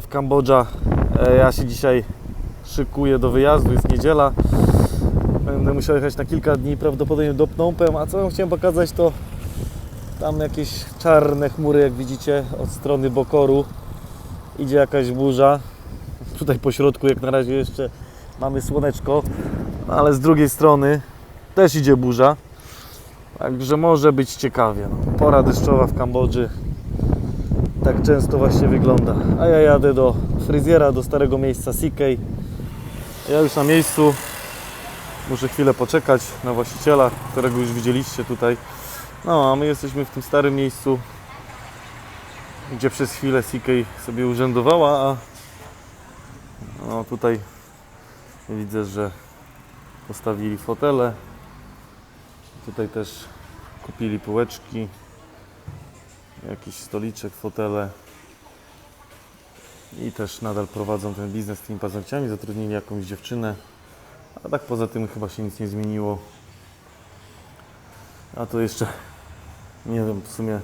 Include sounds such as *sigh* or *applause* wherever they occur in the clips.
Life Kambodża. E, Ja się dzisiaj szykuję do wyjazdu, jest niedziela. Będę musiał jechać na kilka dni, prawdopodobnie do Phnom Penh. A co wam chciałem pokazać to tam jakieś czarne chmury, jak widzicie, od strony Bokoru. Idzie jakaś burza. Tutaj po środku jak na razie jeszcze mamy słoneczko, no ale z drugiej strony też idzie burza. Także może być ciekawie. No. Pora deszczowa w Kambodży. Tak często właśnie wygląda. A ja jadę do fryzjera, do starego miejsca CK. Ja już na miejscu. Muszę chwilę poczekać na właściciela, którego już widzieliście tutaj. No, a my jesteśmy w tym starym miejscu, gdzie przez chwilę CK sobie urzędowała, a no, tutaj widzę, że postawili fotele. Tutaj też kupili półeczki, jakiś stoliczek, fotele. I też nadal prowadzą ten biznes z tymi paznokciami, zatrudnili jakąś dziewczynę. A tak poza tym chyba się nic nie zmieniło. A to jeszcze, nie wiem, w sumie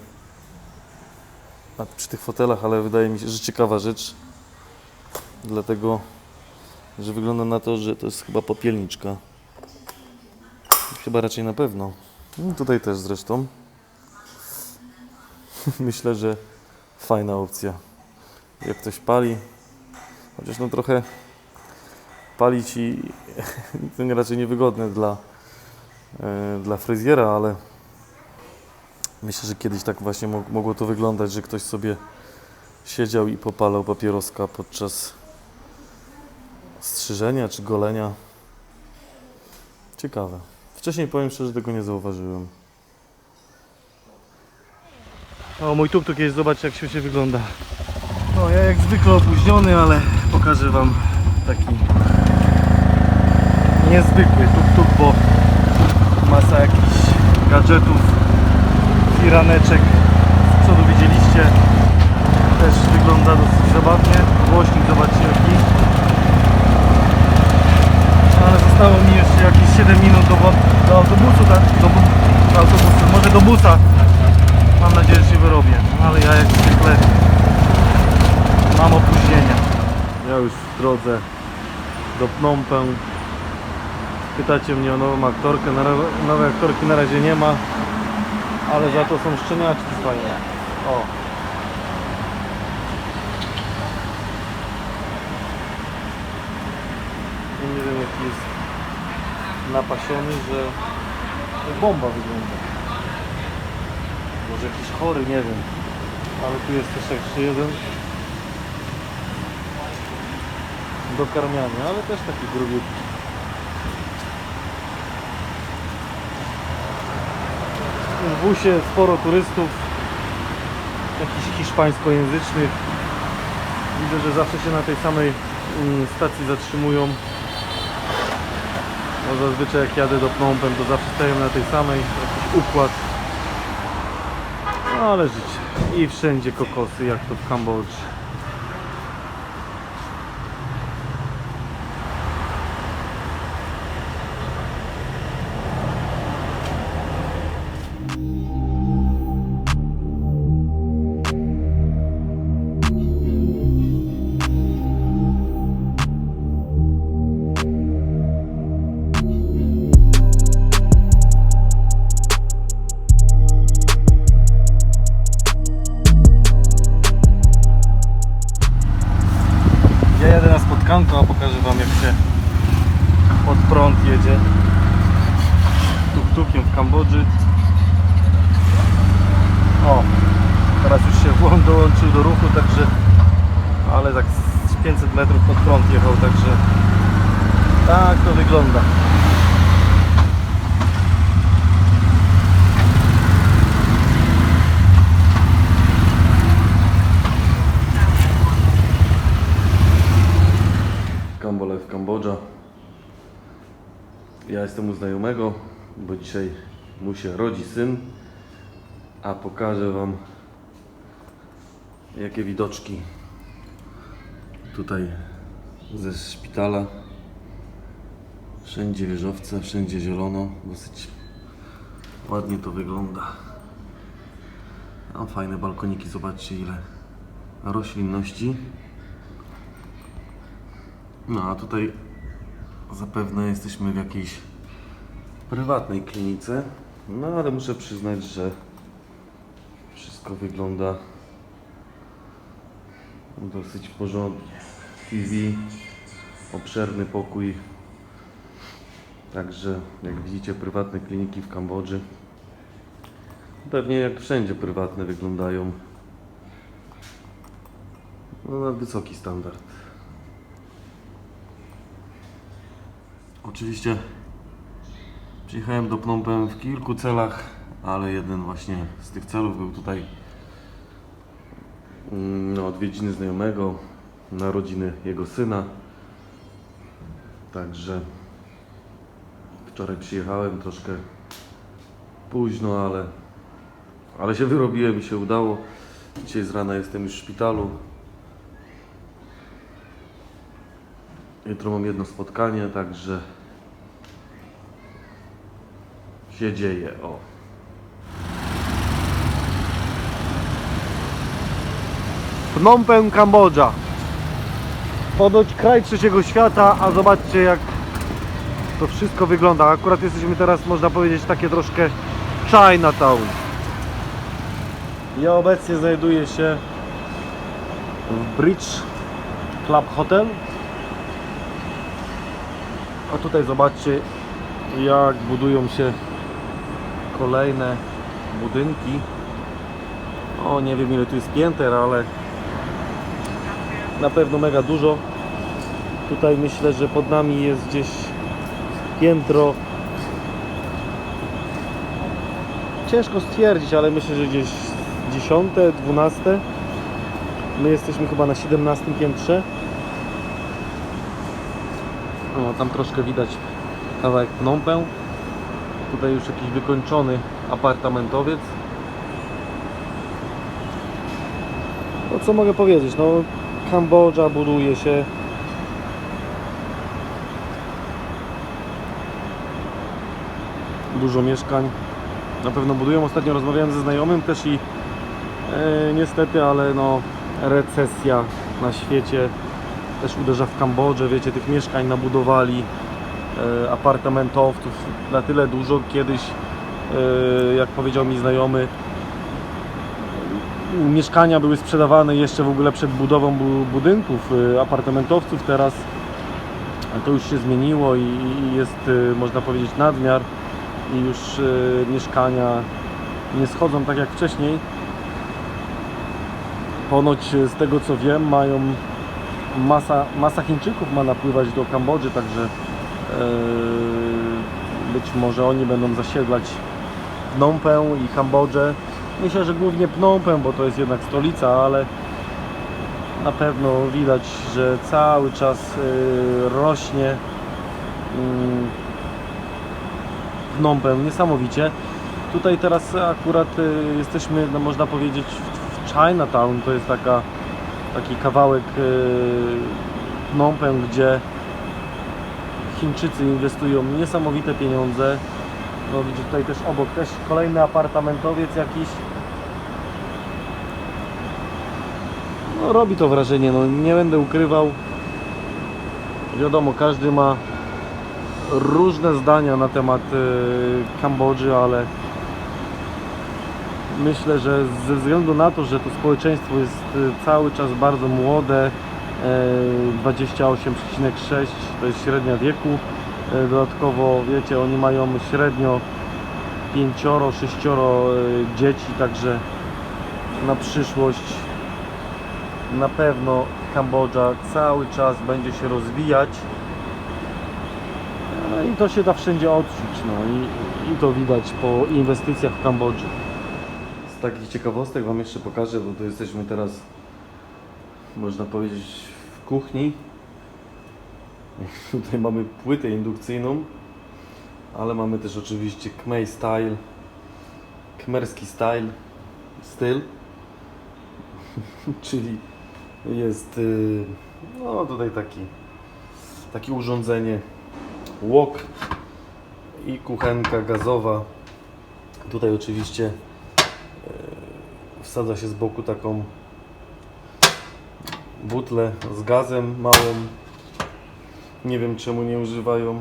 przy tych fotelach, ale wydaje mi się, że ciekawa rzecz. Dlatego, że wygląda na to, że to jest chyba popielniczka. Chyba raczej na pewno. No, tutaj też zresztą. *laughs* Myślę, że fajna opcja. Jak ktoś pali, chociaż no trochę palić i *laughs* to raczej niewygodne dla, e, dla fryzjera, ale myślę, że kiedyś tak właśnie mog- mogło to wyglądać, że ktoś sobie siedział i popalał papieroska podczas strzyżenia czy golenia. Ciekawe. Wcześniej powiem szczerze, tego nie zauważyłem. O, mój tuk-tuk jest, zobaczcie jak się wygląda. No, ja jak zwykle opóźniony, ale pokażę Wam taki niezwykły tuk-tuk, bo masa jakichś gadżetów, firaneczek z przodu widzieliście. Też wygląda dosyć zabawnie. Głośnik, zobaczcie jaki. Ale zostało mi jeszcze jakieś 7 minut do, do autobusu, tak? Do, do autobusu, może do busa. Nadzieję, że się wyrobię. No, ale ja jak zwykle mam opóźnienia. Ja już w drodze do Phnom Penh. Pytacie mnie o nową aktorkę. Nowej aktorki na razie nie ma, ale za to są szczeniaczki fajne. O. Ja nie wiem jaki jest napasiony, że bomba wygląda. Może jakiś chory, nie wiem. Ale tu jest też jeszcze jeden do karmiania, ale też taki grubiutki. W busie sporo turystów, jakichś hiszpańskojęzycznych. Widzę, że zawsze się na tej samej mm, stacji zatrzymują. Bo zazwyczaj jak jadę do Phnom Penh, to zawsze staję na tej samej, jakiś układ. No ale życie. I wszędzie kokosy, jak to w Kambodży. To wygląda. Kambole w Kambodża. Ja jestem u znajomego, bo dzisiaj mu się rodzi syn, a pokażę Wam jakie widoczki tutaj ze szpitala. Wszędzie wieżowce, wszędzie zielono, dosyć ładnie to wygląda. Mam fajne balkoniki, zobaczcie ile roślinności. No a tutaj zapewne jesteśmy w jakiejś prywatnej klinice. No ale muszę przyznać, że wszystko wygląda dosyć porządnie. TV, obszerny pokój. Także jak widzicie prywatne kliniki w Kambodży pewnie jak wszędzie prywatne wyglądają no, na wysoki standard. Oczywiście przyjechałem do Phnom Penh w kilku celach, ale jeden właśnie z tych celów był tutaj mm, na odwiedziny znajomego, narodziny jego syna. Także wczoraj przyjechałem troszkę późno, ale, ale się wyrobiłem i się udało. Dzisiaj z rana jestem już w szpitalu. Jutro mam jedno spotkanie, także się dzieje. O. Phnom Penh, Kambodża. Ponoć kraj trzeciego świata, a zobaczcie jak to wszystko wygląda. Akurat jesteśmy teraz, można powiedzieć, takie troszkę Chinatown. Ja obecnie znajduję się w Bridge Club Hotel. A tutaj zobaczcie jak budują się kolejne budynki. O, nie wiem ile tu jest pięter, ale na pewno mega dużo. Tutaj myślę, że pod nami jest gdzieś piętro. Ciężko stwierdzić, ale myślę, że gdzieś 10, 12. My jesteśmy chyba na 17 piętrze. O, tam troszkę widać kawałek Penh. Tutaj już jakiś wykończony apartamentowiec. No co mogę powiedzieć, no Kambodża buduje się. Dużo mieszkań. Na pewno budują. Ostatnio rozmawiałem ze znajomym też i e, niestety, ale no recesja na świecie też uderza w Kambodżę. Wiecie, tych mieszkań nabudowali e, apartamentowców na tyle dużo. Kiedyś, e, jak powiedział mi znajomy, mieszkania były sprzedawane jeszcze w ogóle przed budową bu- budynków apartamentowców. Teraz to już się zmieniło i, i jest, można powiedzieć, nadmiar i już y, mieszkania nie schodzą tak jak wcześniej. Ponoć y, z tego co wiem, mają masa, masa Chińczyków ma napływać do Kambodży, także y, być może oni będą zasiedlać Phnom Penh i Kambodżę. Myślę, że głównie Phnom Penh, bo to jest jednak stolica, ale na pewno widać, że cały czas rośnie Penh niesamowicie. Tutaj teraz akurat y, jesteśmy, no, można powiedzieć, w, Chinatown. To jest taka, taki kawałek y, Phnom Penh, gdzie Chińczycy inwestują niesamowite pieniądze. No widzicie tutaj też obok też kolejny apartamentowiec jakiś. No robi to wrażenie, no nie będę ukrywał. Wiadomo, każdy ma różne zdania na temat y, Kambodży, ale myślę, że ze względu na to, że to społeczeństwo jest y, cały czas bardzo młode, y, 28,6 to jest średnia wieku. Y, Dodatkowo, wiecie, oni mają średnio pięcioro, sześcioro y, dzieci, także na przyszłość na pewno Kambodża cały czas będzie się rozwijać. No i to się da wszędzie odczuć, no i, i to widać po inwestycjach w Kambodży. Z takich ciekawostek Wam jeszcze pokażę, bo tu jesteśmy teraz, można powiedzieć, w kuchni. *laughs* Tutaj mamy płytę indukcyjną, ale mamy też oczywiście Khmer style, khmerski style, styl, *laughs* czyli jest y, no tutaj taki takie urządzenie łok i kuchenka gazowa. Tutaj oczywiście y, wsadza się z boku taką butlę z gazem małą Nie wiem czemu nie używają.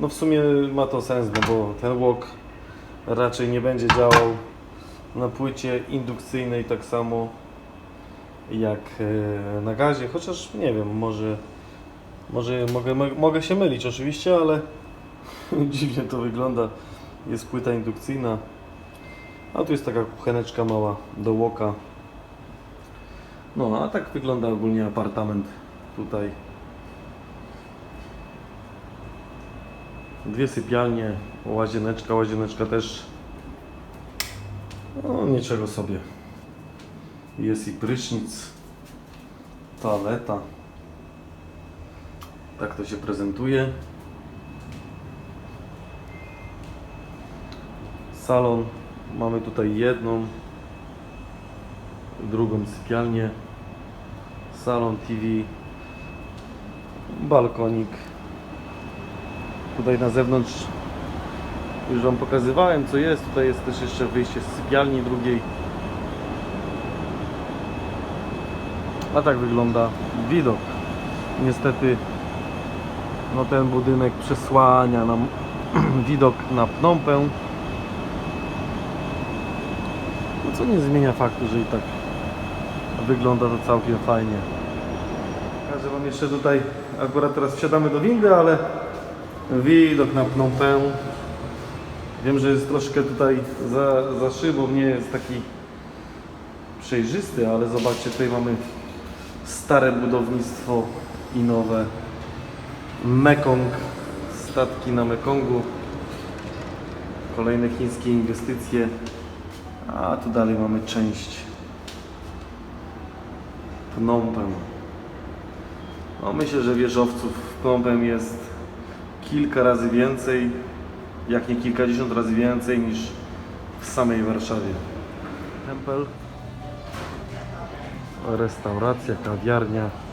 No w sumie ma to sens, no bo ten łok raczej nie będzie działał na płycie indukcyjnej tak samo jak e, na gazie, chociaż nie wiem, może, może mogę, mo- mogę się mylić oczywiście, ale *laughs* dziwnie to wygląda. Jest płyta indukcyjna, a tu jest taka kucheneczka mała do łoka. No, a tak wygląda ogólnie apartament tutaj. Dwie sypialnie, łazieneczka, łazieneczka też no, niczego sobie. Jest i prysznic, toaleta. Tak to się prezentuje. Salon. Mamy tutaj jedną, drugą sypialnię. Salon TV. Balkonik. Tutaj na zewnątrz już Wam pokazywałem co jest. Tutaj jest też jeszcze wyjście z sypialni drugiej. A tak wygląda widok. Niestety no ten budynek przesłania nam *clears throat* widok na Pnompę. No co nie zmienia faktu, że i tak wygląda to całkiem fajnie. Pokażę Wam jeszcze tutaj, akurat teraz wsiadamy do windy, ale widok na Pnompę. Wiem, że jest troszkę tutaj za, za szybą, nie jest taki przejrzysty, ale zobaczcie, tutaj mamy stare budownictwo i nowe. Mekong, statki na Mekongu, kolejne chińskie inwestycje, a tu dalej mamy część Phnom Penh. No, myślę, że wieżowców w Phnom Penh jest kilka razy więcej, jak nie kilkadziesiąt razy więcej niż w samej Warszawie. Tempel, restauracja, kawiarnia.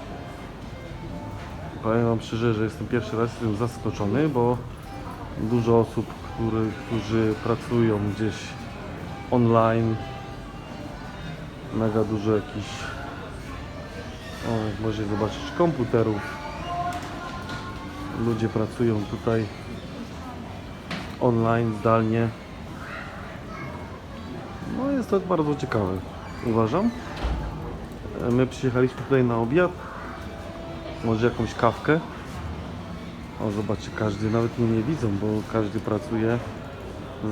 Powiem Wam szczerze, że jestem pierwszy raz jestem zaskoczony, bo dużo osób, który, którzy pracują gdzieś online, mega dużo jakichś, o, jak możecie zobaczyć, komputerów. Ludzie pracują tutaj online, zdalnie. No jest to bardzo ciekawe, uważam. E, My przyjechaliśmy tutaj na obiad. Może jakąś kawkę. O, zobaczcie, każdy, nawet mnie nie widzą, bo każdy pracuje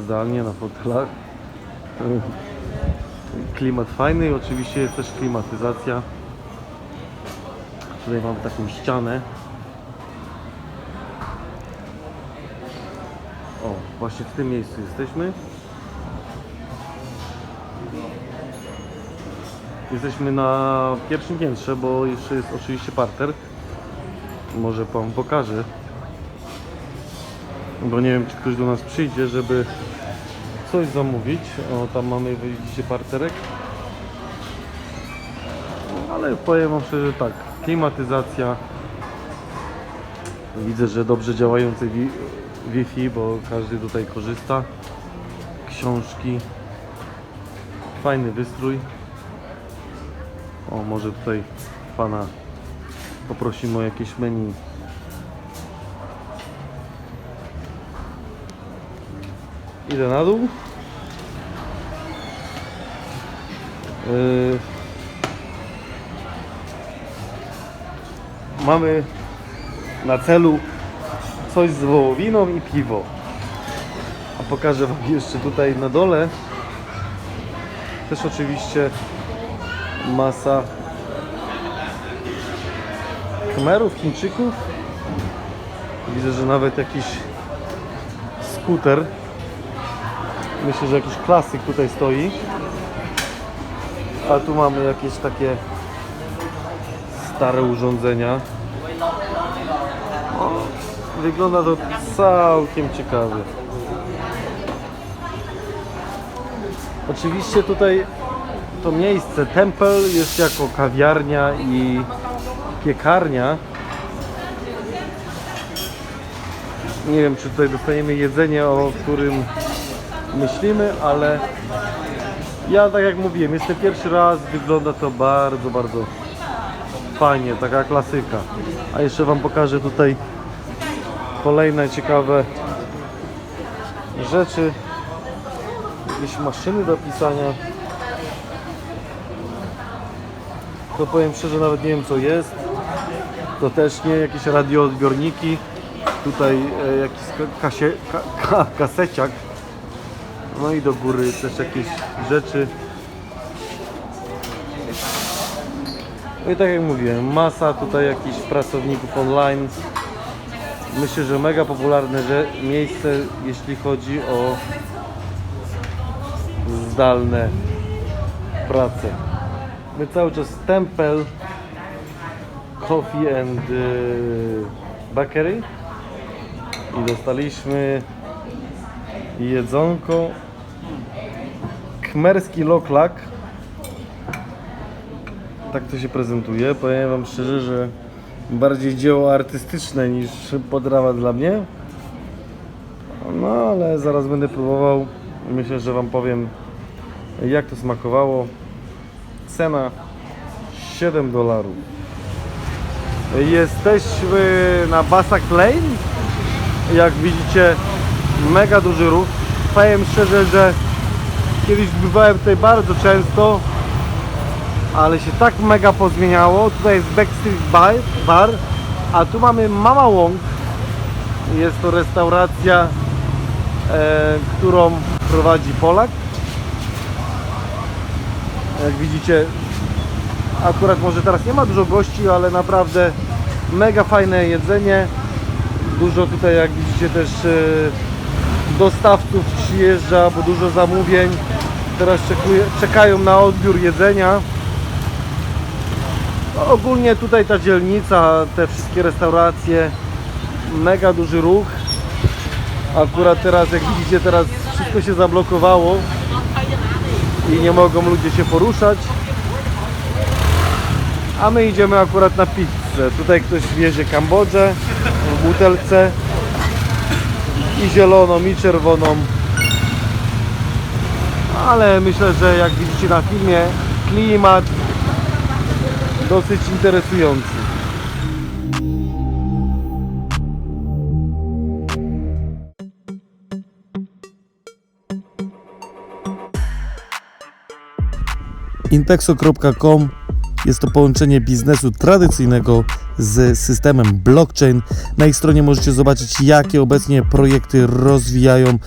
zdalnie na fotelach. *laughs* Klimat fajny i oczywiście jest też klimatyzacja. Tutaj mam taką ścianę. O, właśnie w tym miejscu jesteśmy. Jesteśmy na pierwszym piętrze, bo jeszcze jest oczywiście parter. Może Wam pokażę. Bo nie wiem, czy ktoś do nas przyjdzie, żeby coś zamówić. O, tam mamy, widzicie, parterek. Ale powiem Wam szczerze tak, klimatyzacja. Widzę, że dobrze działający wi- Wi-Fi, bo każdy tutaj korzysta. Książki. Fajny wystrój. O, może tutaj pana poprosimy o jakieś menu. Idę na dół. Yy. Mamy na celu coś z wołowiną i piwo. A pokażę Wam jeszcze tutaj na dole. Też oczywiście masa Khmerów, Chińczyków. Widzę, że nawet jakiś skuter. Myślę, że jakiś klasyk tutaj stoi. A tu mamy jakieś takie stare urządzenia. O, wygląda to całkiem ciekawie. Oczywiście tutaj to miejsce Temple jest jako kawiarnia i piekarnia. Nie wiem, czy tutaj dostaniemy jedzenie, o którym myślimy, ale ja tak jak mówiłem, jestem pierwszy raz, wygląda to bardzo, bardzo fajnie, taka klasyka. A jeszcze Wam pokażę tutaj kolejne ciekawe rzeczy. Jakieś maszyny do pisania. To powiem szczerze, nawet nie wiem co jest. To też nie jakieś radioodbiorniki. Tutaj e, jakiś ka- kasie, ka, ka, kaseciak. No i do góry też jakieś rzeczy. No i tak jak mówiłem, masa tutaj jakichś pracowników online. Myślę, że mega popularne miejsce, jeśli chodzi o zdalne prace. My cały czas Temple Coffee and y, Bakery i dostaliśmy jedzonko Kmerski Loklak tak to się prezentuje. Powiem Wam szczerze, że bardziej dzieło artystyczne niż podrawa dla mnie. No ale zaraz będę próbował. Myślę, że Wam powiem jak to smakowało. Cena 7 dolarów. Jesteśmy na Basak Lane. Jak widzicie, mega duży ruch. Powiem szczerze, że kiedyś bywałem tutaj bardzo często ale się tak mega pozmieniało. Tutaj jest Backstreet Bar, a tu mamy Mama Wong. Jest to restauracja, e, którą prowadzi Polak. Jak widzicie, akurat może teraz nie ma dużo gości, ale naprawdę mega fajne jedzenie. Dużo tutaj, jak widzicie, też e, dostawców przyjeżdża, bo dużo zamówień. Teraz czekuje, czekają na odbiór jedzenia. Ogólnie tutaj ta dzielnica, te wszystkie restauracje, mega duży ruch. Akurat teraz, jak widzicie, teraz wszystko się zablokowało i nie mogą ludzie się poruszać. A my idziemy akurat na pizzę. Tutaj ktoś wiezie Kambodżę w butelce i zieloną, i czerwoną. Ale myślę, że jak widzicie na filmie, klimat dosyć interesujący. Intexo.com jest to połączenie biznesu tradycyjnego z systemem blockchain. Na ich stronie możecie zobaczyć, jakie obecnie projekty rozwijają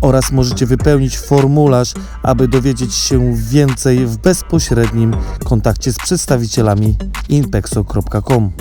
oraz możecie wypełnić formularz, aby dowiedzieć się więcej w bezpośrednim kontakcie z przedstawicielami intexo.com.